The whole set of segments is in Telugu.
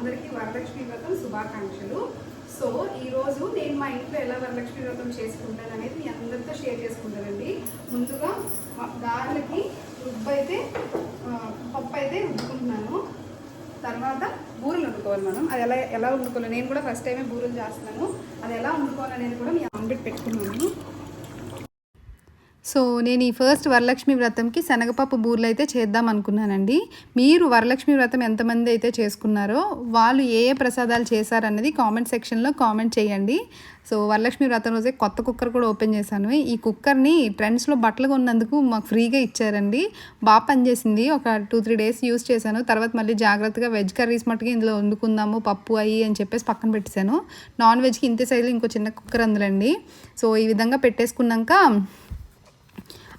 అందరికీ వరలక్ష్మి వ్రతం శుభాకాంక్షలు. సో ఈరోజు నేను మా ఇంట్లో ఎలా వరలక్ష్మి వ్రతం చేసుకుంటాను అనేది మీ అందరితో షేర్ చేసుకుంటానండి. ముందుగా మ- రుబ్బు అయితే పప్పు అయితే రుబ్బుకుంటున్నాను. తర్వాత బూరెలు వండుకోవాలి మనం. అది ఎలా ఎలా వండుకోవాలి? నేను కూడా ఫస్ట్ టైమే బూరెలు చేస్తున్నాను. అది ఎలా వండుకోవాలి అనేది కూడా మీ ఆమ్లెట్ పెట్టుకున్నాను. సో నేను ఈ ఫస్ట్ వరలక్ష్మి వ్రతంకి శనగపప్పు బూర్లు అయితే చేద్దాం అనుకున్నానండి. మీరు వరలక్ష్మి వ్రతం ఎంతమంది అయితే చేసుకున్నారో వాళ్ళు ఏ ఏ ప్రసాదాలు చేశారన్నది కామెంట్ సెక్షన్లో కామెంట్ చేయండి. సో వరలక్ష్మి వ్రతం రోజే కొత్త కుక్కర్ కూడా ఓపెన్ చేశాను. ఈ కుక్కర్ని ట్రెండ్స్లో బట్టలు కొన్నందుకు మాకు ఫ్రీగా ఇచ్చారండి. బాగా పనిచేసింది. ఒక టూ త్రీ డేస్ యూస్ చేశాను. తర్వాత మళ్ళీ జాగ్రత్తగా వెజ్ కర్రీస్ మట్టుగా ఇందులో వండుకుందాము పప్పు అయ్యి అని చెప్పేసి పక్కన పెట్టేశాను. నాన్ వెజ్కి ఇంతే సైజులో ఇంకో చిన్న కుక్కర్ అందులండి. సో ఈ విధంగా పెట్టేసుకున్నాక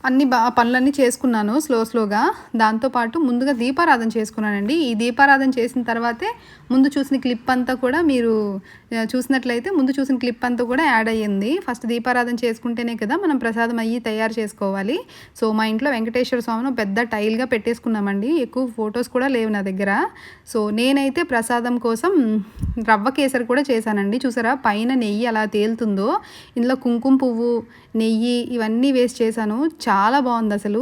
అన్ని బా పనులన్నీ చేసుకున్నాను స్లో స్లోగా. దాంతోపాటు ముందుగా దీపారాధన చేసుకున్నానండి. ఈ దీపారాధన చేసిన తర్వాతే ముందు చూసిన క్లిప్ అంతా కూడా మీరు చూసినట్లయితే ముందు చూసిన క్లిప్ అంతా కూడా యాడ్ అయ్యింది. ఫస్ట్ దీపారాధన చేసుకుంటేనే కదా మనం ప్రసాదం అయ్యి తయారు చేసుకోవాలి. సో మా ఇంట్లో వెంకటేశ్వర స్వామిని పెద్ద టైల్గా పెట్టేసుకున్నామండి. ఎక్కువ ఫొటోస్ కూడా లేవు నా దగ్గర. సో నేనైతే ప్రసాదం కోసం రవ్వ కేసరి కూడా చేశానండి. చూసారా? పైన నెయ్యి అలా తేలుతుందో ఇందులో కుంకుమ పువ్వు నెయ్యి ఇవన్నీ వేసి చేశాను. చాలా బాగుంది అసలు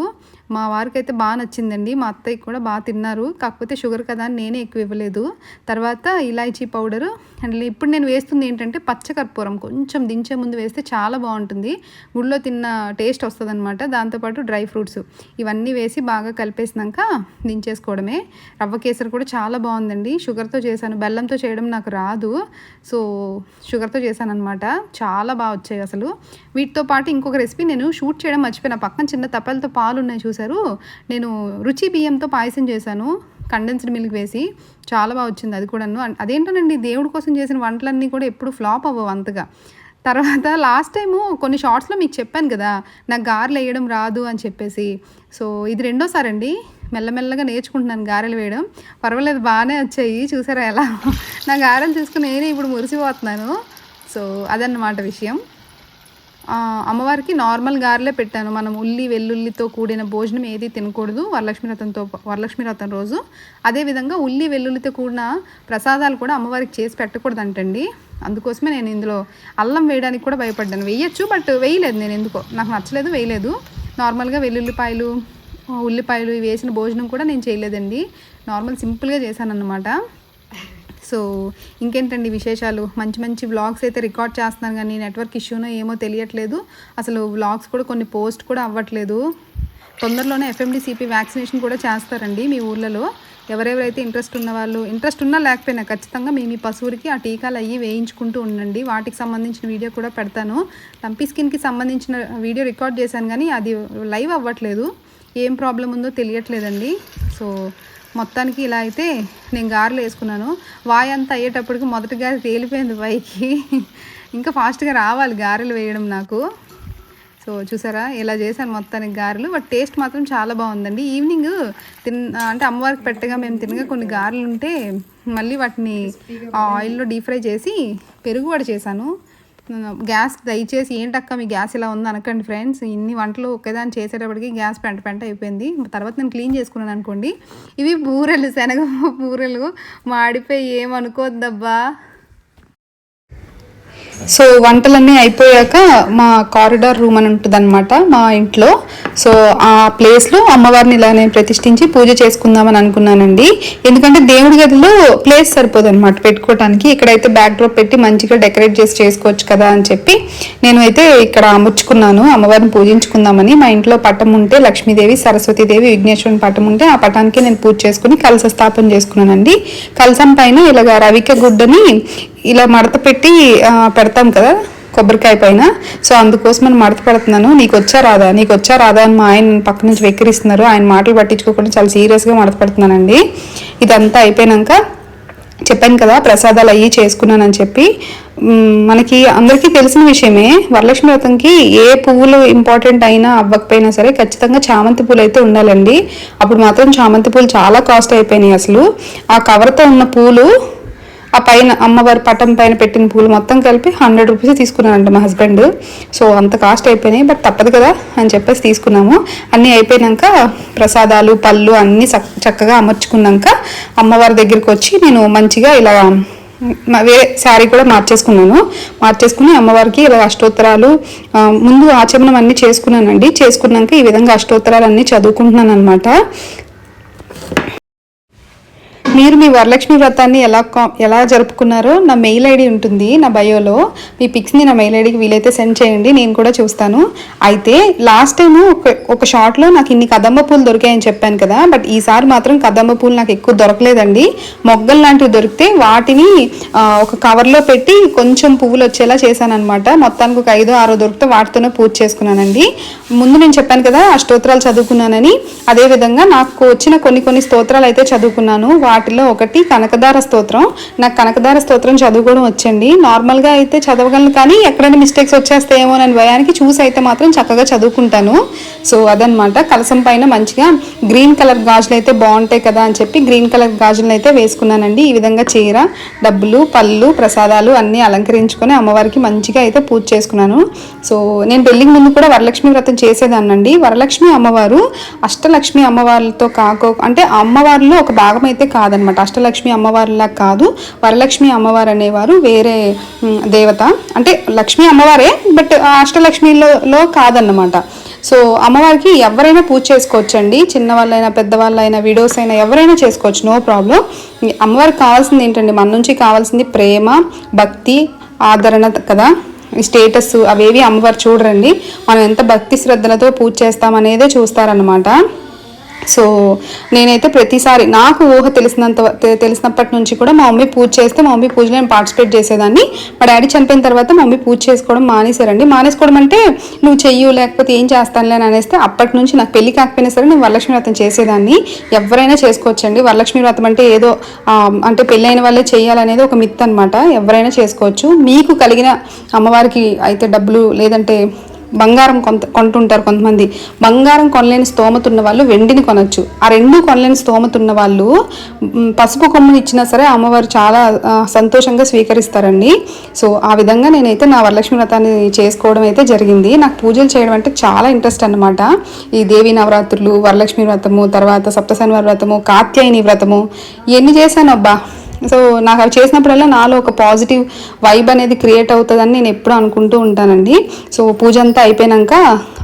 మా వారికి అయితే బాగా నచ్చిందండి. మా అత్తయ్యకి కూడా బాగా తిన్నారు. కాకపోతే షుగర్ కదా అని నేనే ఎక్కువ ఇవ్వలేదు. తర్వాత ఇలాచీ పౌడరు అండ్ ఇప్పుడు నేను వేస్తుంది ఏంటంటే పచ్చకర్పూరం. కొంచెం దించే ముందు వేస్తే చాలా బాగుంటుంది. గుళ్ళో తిన్న టేస్ట్ వస్తుంది అనమాట దాంతోపాటు డ్రై ఫ్రూట్స్. ఇవన్నీ వేసి బాగా కలిపేసినాక దించేసుకోవడమే. రవ్వ కేసరి కూడా చాలా బాగుందండి. షుగర్తో చేశాను. బెల్లంతో చేయడం నాకు రాదు. సో షుగర్తో చేశాను అనమాట చాలా బాగా వచ్చాయి అసలు. వీటితో పాటు ఇంకొక రెసిపీ నేను షూట్ చేయడం మర్చిపోయిన. పక్కన చిన్న తప్పలతో పాలు ఉన్నాయి చేశారు. నేను రుచి బియ్యంతో పాయసం చేశాను. కండెన్స్డ్ మిల్క్ వేసి చాలా బాగా వచ్చింది అది కూడాను. అదేంటోనండి దేవుడి కోసం చేసిన వంటలన్నీ కూడా ఎప్పుడు ఫ్లాప్ అవ్వవు అంతగా. తర్వాత లాస్ట్ టైము కొన్ని షార్ట్స్లో మీకు చెప్పాను కదా నాకు గారెలు వేయడం రాదు అని చెప్పేసి. సో ఇది రెండోసారి అండి మెల్లమెల్లగా నేర్చుకుంటున్నాను గారెలు వేయడం. పర్వాలేదు బాగానే వచ్చాయి. చూసారా ఎలా? నా గారెలు చూసుకుని నేనే ఇప్పుడు మురిసిపోతున్నాను. సో అదన్నమాట విషయం. అమ్మవారికి నార్మల్ గారెలే పెట్టాను. మనం ఉల్లి వెల్లుల్లితో కూడిన భోజనం ఏది తినకూడదు. వరలక్ష్మి వ్రతంతో వరలక్ష్మి వ్రతం రోజు అదేవిధంగా ఉల్లి వెల్లుల్లితో కూడిన ప్రసాదాలు కూడా అమ్మవారికి చేసి పెట్టకూడదు అంటండి అందుకోసమే నేను ఇందులో అల్లం వేయడానికి కూడా భయపడ్డాను. వేయచ్చు బట్ వేయలేదు నేను ఎందుకో. నాకు నచ్చలేదు వేయలేదు. నార్మల్గా వెల్లుల్లిపాయలు ఉల్లిపాయలు వేసిన భోజనం కూడా నేను చేయలేదండి. నార్మల్ సింపుల్గా చేశాను అన్నమాట సో ఇంకేంటండి విశేషాలు? మంచి మంచి వ్లాగ్స్ అయితే రికార్డ్ చేస్తున్నాను కానీ నెట్వర్క్ ఇష్యూనో ఏమో తెలియట్లేదు. అసలు వ్లాగ్స్ కూడా కొన్ని పోస్ట్ కూడా అవ్వట్లేదు. తొందరలోనే ఎఫ్ఎండిసిపి వ్యాక్సినేషన్ కూడా చేస్తారండి మీ ఊర్లలో. ఎవరెవరైతే ఇంట్రెస్ట్ ఉన్న వాళ్ళు ఇంట్రెస్ట్ ఉన్నా లేకపోయినా ఖచ్చితంగా మీ మీ పశువులకి ఆ టీకాలు అయ్యి వేయించుకుంటూ ఉండండి. వాటికి సంబంధించిన వీడియో కూడా పెడతాను. లంపీ స్కిన్కి సంబంధించిన వీడియో రికార్డ్ చేశాను కానీ అది లైవ్ అవ్వట్లేదు. ఏం ప్రాబ్లం ఉందో తెలియట్లేదండి. సో మొత్తానికి ఇలా అయితే నేను గారెలు వేసుకున్నాను. వాయి అంతా అయ్యేటప్పటికి మొదటి గారి తేలిపోయింది పైకి. ఇంకా ఫాస్ట్గా రావాలి గారెలు వేయడం నాకు. సో చూసారా? ఇలా చేశాను మొత్తానికి గారెలు. బట్ టేస్ట్ మాత్రం చాలా బాగుందండి. ఈవినింగ్ తిన్ అంటే అమ్మవారికి పెట్టగా మేము తినగా కొన్ని గారెలు ఉంటే మళ్ళీ వాటిని ఆ ఆయిల్లో డీప్ ఫ్రై చేసి పెరుగు కూడా చేశాను. గ్యాస్ దయచేసి ఏంటక్క మీ గ్యాస్ ఇలా ఉంది అనకండి ఫ్రెండ్స్. ఇన్ని వంటలు ఒకేదాన్ని చేసేటప్పటికి గ్యాస్ పెంట పెంట అయిపోయింది. తర్వాత నేను క్లీన్ చేసుకున్నాను అనుకోండి. ఇవి బూరెలు శనగ బూరెలు మాడిపోయి ఏమనుకోద్దబ్బా సో వంటలన్నీ అయిపోయాక మా కారిడార్ రూమ్ అని ఉంటుందన్నమాట మా ఇంట్లో. సో ఆ ప్లేస్లో అమ్మవారిని ఇలా నేను ప్రతిష్ఠించి పూజ చేసుకుందామని అనుకున్నానండి. ఎందుకంటే దేవుడి గదిలో ప్లేస్ సరిపోదు అనమాట పెట్టుకోవడానికి ఇక్కడైతే బ్యాక్ డ్రాప్ పెట్టి మంచిగా డెకరేట్ చేసి చేసుకోవచ్చు కదా అని చెప్పి నేను అయితే ఇక్కడ అమర్చుకున్నాను అమ్మవారిని పూజించుకుందామని. మా ఇంట్లో పటం ఉంటే లక్ష్మీదేవి సరస్వతీదేవి విఘ్నేశ్వరుని పటం ఉంటే ఆ పటానికి నేను పూజ చేసుకుని కలస స్థాపన చేసుకున్నానండి. కలసం పైన ఇలాగ రవిక గుడ్డని ఇలా మడత పెట్టి పెడతాం కదా కొబ్బరికాయ పైన. సో అందుకోసం నేను మడత పెడుతున్నాను. నీకు వచ్చా రాదా? నీకు వచ్చా రాదా అని మా ఆయన పక్క నుంచి వెక్కిరిస్తున్నారు. ఆయన మాటలు పట్టించుకోకుండా చాలా సీరియస్గా మడత పెడుతున్నానండి. ఇదంతా అయిపోయినాక చెప్పాను కదా ప్రసాదాలు అయ్యి చేసుకున్నానని చెప్పి. మనకి అందరికీ తెలిసిన విషయమే వరలక్ష్మి వ్రతంకి ఏ పువ్వులు ఇంపార్టెంట్ అయినా అవ్వకపోయినా సరే ఖచ్చితంగా చామంతి పూలు అయితే ఉండాలండి. అప్పుడు మాత్రం చామంతి పూలు చాలా కాస్ట్ అయిపోయినాయి అసలు. ఆ కవర్తో ఉన్న పూలు ఆ పైన అమ్మవారి పటం పైన పెట్టిన పూలు మొత్తం కలిపి హండ్రెడ్ రూపీస్ తీసుకున్నానంట మా హస్బెండ్ సో అంత కాస్ట్ అయిపోయినాయి బట్ తప్పదు కదా అని చెప్పేసి తీసుకున్నాము. అన్నీ అయిపోయినాక ప్రసాదాలు పళ్ళు అన్నీ చక్కగా అమర్చుకున్నాక అమ్మవారి దగ్గరికి వచ్చి నేను మంచిగా ఇలా వేరే శారీ కూడా మార్చేసుకున్నాను. మార్చేసుకుని అమ్మవారికి ఇలా అష్టోత్తరాలు ముందు ఆచమనం అన్నీ చేసుకున్నానండి. చేసుకున్నాక ఈ విధంగా అష్టోత్తరాలు అన్నీ చదువుకుంటున్నాను అనమాట మీరు మీ వరలక్ష్మి వ్రతాన్ని ఎలా ఎలా జరుపుకున్నారో నా మెయిల్ ఐడి ఉంటుంది నా బయోలో. మీ పిక్స్ని నా మెయిల్ ఐడికి వీలైతే సెండ్ చేయండి నేను కూడా చూస్తాను. అయితే లాస్ట్ టైం ఒక ఒక షార్ట్లో నాకు ఇన్ని కదంబ పూలు దొరికాయని చెప్పాను కదా బట్ ఈసారి మాత్రం కదంబ పూలు నాకు ఎక్కువ దొరకలేదండి. మొగ్గలు లాంటివి దొరికితే వాటిని ఒక కవర్లో పెట్టి కొంచెం పువ్వులు వచ్చేలా చేశాను అనమాట మొత్తానికి ఒక ఐదో ఆరో దొరికితే వాటితోనే పూజ చేసుకున్నానండి. ముందు నేను చెప్పాను కదా ఆ స్తోత్రాలు చదువుకున్నానని. అదేవిధంగా నాకు వచ్చిన కొన్ని కొన్ని స్తోత్రాలు అయితే చదువుకున్నాను. వాటిలో ఒకటి కనకదార స్తోత్రం. నాకు కనకదార స్తోత్రం చదువుకోవడం వచ్చండి. నార్మల్గా అయితే చదవగలను కానీ ఎక్కడైనా మిస్టేక్స్ వచ్చేస్తాయేమో అని భయానికి చూసి అయితే మాత్రం చక్కగా చదువుకుంటాను. సో అదనమాట కలసం పైన మంచిగా గ్రీన్ కలర్ గాజులు అయితే బాగుంటాయి కదా అని చెప్పి గ్రీన్ కలర్ గాజులను అయితే వేసుకున్నానండి. ఈ విధంగా చీర డబ్బులు పళ్ళు ప్రసాదాలు అన్నీ అలంకరించుకొని అమ్మవారికి మంచిగా అయితే పూజ చేసుకున్నాను. సో నేను పెళ్ళికి ముందు కూడా వరలక్ష్మి వ్రతం చేసేదాన్నండి. వరలక్ష్మి అమ్మవారు అష్టలక్ష్మి అమ్మవారితో కాకో అంటే అమ్మవారిలో ఒక భాగం అయితే కాదనమాట. అష్టలక్ష్మి అమ్మవారిలా కాదు. వరలక్ష్మి అమ్మవారు అనేవారు వేరే దేవత. అంటే లక్ష్మి అమ్మవారే బట్ అష్టలక్ష్మిలో కాదన్నమాట. సో అమ్మవారికి ఎవరైనా పూజ చేసుకోవచ్చండి. చిన్నవాళ్ళైనా పెద్దవాళ్ళైనా విడోస్ అయినా ఎవరైనా చేసుకోవచ్చు. No problem. అమ్మవారికి కావాల్సింది ఏంటండి? మన నుంచి కావాల్సింది ప్రేమ భక్తి ఆదరణ కదా? ఈ స్టేటస్ అవేవి అమ్మవారు చూడరండి. మనం ఎంత భక్తి శ్రద్ధలతో పూజ చేస్తామనేదే చూస్తారనమాట సో నేనైతే ప్రతిసారి నాకు ఊహ తెలిసినంత తెలిసినప్పటి నుంచి కూడా మా మమ్మీ పూజ చేస్తే మా మమ్మీ పూజలో నేను పార్టిసిపేట్ చేసేదాన్ని. మా డాడీ చనిపోయిన తర్వాత మా మమ్మీ పూజ చేసుకోవడం మానేశారండి. మానేసుకోవడం అంటే నువ్వు చెయ్యు లేకపోతే ఏం చేస్తానులే అని అనేస్తే అప్పటి నుంచి నాకు పెళ్ళి కాకపోయినా సరే నేను వరలక్ష్మి వ్రతం చేసేదాన్ని. ఎవరైనా చేసుకోవచ్చండి. వరలక్ష్మి వ్రతం అంటే ఏదో అంటే పెళ్ళైన వాళ్ళే చేయాలనేది ఒక మిత్ అనమాట ఎవరైనా చేసుకోవచ్చు. మీకు కలిగిన అమ్మవారికి అయితే డబ్బులు లేదంటే బంగారం కొంత కొంటుంటారు కొంతమంది. బంగారం కొనలేని స్తోమత ఉన్న వాళ్ళు వెండిని కొనొచ్చు. ఆ రెండు కొనలేని స్తోమత ఉన్న వాళ్ళు పసుపు కొమ్ముని ఇచ్చినా సరే అమ్మవారు చాలా సంతోషంగా స్వీకరిస్తారండి. సో ఆ విధంగా నేనైతే నా వరలక్ష్మి వ్రతాన్ని చేసుకోవడం అయితే జరిగింది. నాకు పూజలు చేయడం అంటే చాలా ఇంట్రెస్ట్ అన్నమాట. ఈ దేవి నవరాత్రులు వరలక్ష్మి వ్రతము తర్వాత సప్తశనివారి వ్రతము కాత్యాయని వ్రతము ఇవన్నీ చేశాను అబ్బా. సో నాకు అవి చేసినప్పుడల్లా నాలో ఒక పాజిటివ్ వైబ్ అనేది క్రియేట్ అవుతుందని నేను ఎప్పుడూ అనుకుంటూ ఉంటానండి. సో పూజ అంతా అయిపోయాక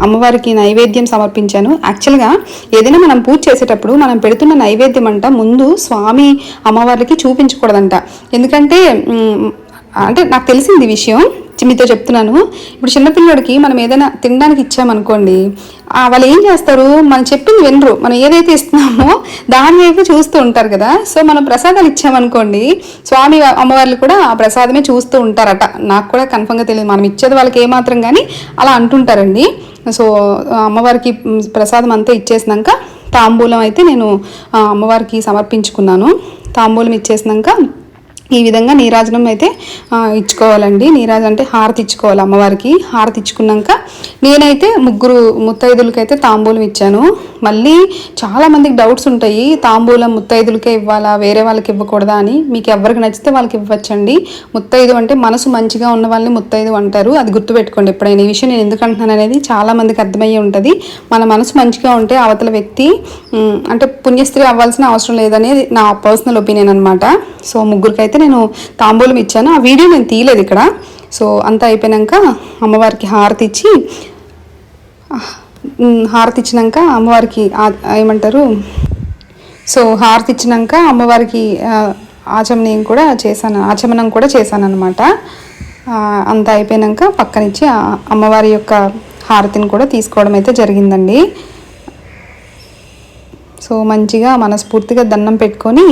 అమ్మవారికి నైవేద్యం సమర్పించాను. యాక్చువల్గా ఏదైనా మనం పూజ చేసేటప్పుడు మనం పెడుతున్న నైవేద్యం అంట ముందు స్వామి అమ్మవారికి చూపించకూడదంట. ఎందుకంటే అంటే నాకు తెలిసింది విషయం. మీతో చెప్తున్నాను. ఇప్పుడు చిన్నపిల్లడికి మనం ఏదైనా తినడానికి ఇచ్చామనుకోండి వాళ్ళు ఏం చేస్తారు? మనం చెప్పింది వినరు. మనం ఏదైతే ఇస్తున్నామో దాని వైపు చూస్తూ ఉంటారు కదా. సో మనం ప్రసాదాలు ఇచ్చామనుకోండి స్వామి అమ్మవార్లు కూడా ఆ ప్రసాదమే చూస్తూ ఉంటారట. నాకు కూడా కన్ఫర్మ్గా తెలియదు. మనం ఇచ్చేది వాళ్ళకి ఏమాత్రం కానీ అలా అంటుంటారండి. సో అమ్మవారికి ప్రసాదం అంతా ఇచ్చేసినాక తాంబూలం అయితే నేను అమ్మవారికి సమర్పించుకున్నాను. తాంబూలం ఇచ్చేసినాక ఈ విధంగా నీరాజనం అయితే ఇచ్చుకోవాలండి. నీరాజనం అంటే హారతి ఇచ్చుకోవాలి అమ్మవారికి. హారతి ఇచ్చుకున్నాక నేనైతే ముగ్గురు ముత్తైదులకైతే తాంబూలం ఇచ్చాను. మళ్ళీ చాలామందికి డౌట్స్ ఉంటాయి. తాంబూలం ముత్తైదులకే ఇవ్వాలా? వేరే వాళ్ళకి ఇవ్వకూడదా అని. మీకు ఎవరికి నచ్చితే వాళ్ళకి ఇవ్వచ్చండి. ముత్తైదు అంటే మనసు మంచిగా ఉన్న వాళ్ళని ముత్తైదు అంటారు. అది గుర్తుపెట్టుకోండి. ఎప్పుడైనా ఈ విషయం నేను ఎందుకు అంటున్నాను అనేది చాలామందికి అర్థమయ్యే ఉంటుంది. మన మనసు మంచిగా ఉంటే అవతల వ్యక్తి అంటే పుణ్యస్త్రీ అవ్వాల్సిన అవసరం లేదనేది నా పర్సనల్ ఒపీనియన్ అనమాట సో ముగ్గురికి అయితే నేను తాంబూలం ఇచ్చాను. ఆ వీడియో నేను తీయలేదు ఇక్కడ. సో అంతా అయిపోయాక అమ్మవారికి హారతి ఇచ్చి హారతి ఇచ్చినాక అమ్మవారికి ఏమంటారు సో హారతి ఇచ్చినాక అమ్మవారికి ఆచమనీయం కూడా చేశాను ఆచమనం కూడా చేశాను అనమాట అంతా అయిపోయాక పక్కనిచ్చి అమ్మవారి యొక్క హారతిని కూడా తీసుకోవడం అయితే జరిగిందండి. సో మంచిగా మనస్ఫూర్తిగా దండం పెట్టుకొని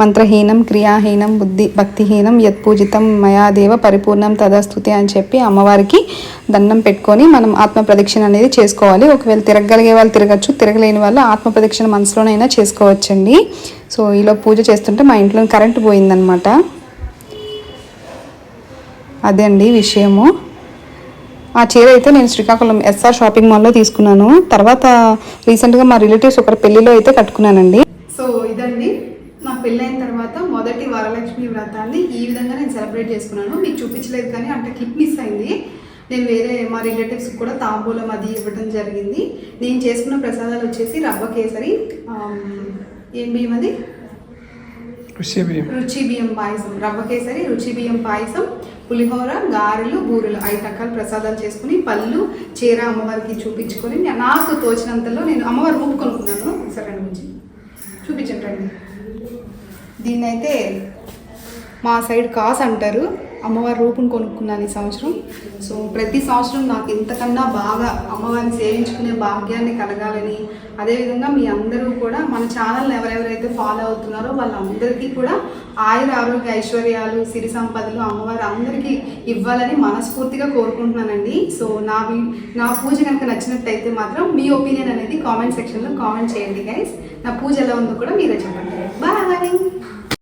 మంత్రహీనం క్రియాహీనం బుద్ధి భక్తిహీనం యత్పూజితం మయాదేవ పరిపూర్ణం తదాస్తుతి అని చెప్పి అమ్మవారికి దండం పెట్టుకొని మనం ఆత్మ ప్రదక్షిణ అనేది చేసుకోవాలి. ఒకవేళ తిరగలిగే వాళ్ళు తిరగచ్చు తిరగలేని వాళ్ళు ఆత్మ ప్రదక్షిణ మనసులోనైనా చేసుకోవచ్చండి. సో ఈలో పూజ చేస్తుంటే మా ఇంట్లో కరెంటు పోయిందనమాట. అదే అండి విషయము. ఆ చీర అయితే నేను శ్రీకాకుళం ఎస్ఆర్ షాపింగ్ మాల్లో తీసుకున్నాను. తర్వాత రీసెంట్గా మా రిలేటివ్స్ ఒకరి పెళ్ళిలో అయితే కట్టుకున్నానండి. సో ఇదండి. నా పెళ్ళైన తర్వాత మొదటి వరలక్ష్మి వ్రతాన్ని ఈ విధంగా నేను సెలబ్రేట్ చేసుకున్నాను. మీకు చూపించలేదు కానీ అంటే క్లిప్ మిస్ అయింది. నేను వేరే మా రిలేటివ్స్ కూడా తాంబూలం అది ఇవ్వడం జరిగింది. నేను చేసుకున్న ప్రసాదాలు వచ్చేసి రవ్వ కేసరి ఏం బియ్యం అది? రుచి బియ్యం. రుచి బియ్యం పాయసం. రవ్వ కేసరి రుచి బియ్యం పాయసం పులిహోర గారెలు బూరెలు. ఐదు రకాల ప్రసాదాలు చేసుకుని పళ్ళు చీర అమ్మవారికి చూపించుకొని నాకు తోచినంతలో నేను అమ్మవారి రూపు కొనుక్కున్నాను. సరే గురించి చూపించండి రండి. దీన్ని అయితే మా సైడ్ కాస్ అంటారు. అమ్మవారి రూపును కొనుక్కున్నాను ఈ సంవత్సరం. సో ప్రతి సంవత్సరం నాకు ఇంతకన్నా బాగా అమ్మవారిని సేవించుకునే భాగ్యాన్ని కలగాలని అదేవిధంగా మీ అందరూ కూడా మన ఛానల్ ఎవరెవరైతే ఫాలో అవుతున్నారో వాళ్ళందరికీ కూడా ఆయుర ఆరోగ్య ఐశ్వర్యాలు సిరి సంపదలు అమ్మవారు అందరికీ ఇవ్వాలని మనస్ఫూర్తిగా కోరుకుంటున్నానండి. సో నా నా పూజ కనుక నచ్చినట్టయితే మాత్రం మీ ఒపీనియన్ అనేది కామెంట్ సెక్షన్లో కామెంట్ చేయండి గైస్ నా పూజ ఎలా ఉందో కూడా మీరే చెప్పండి. బాయ్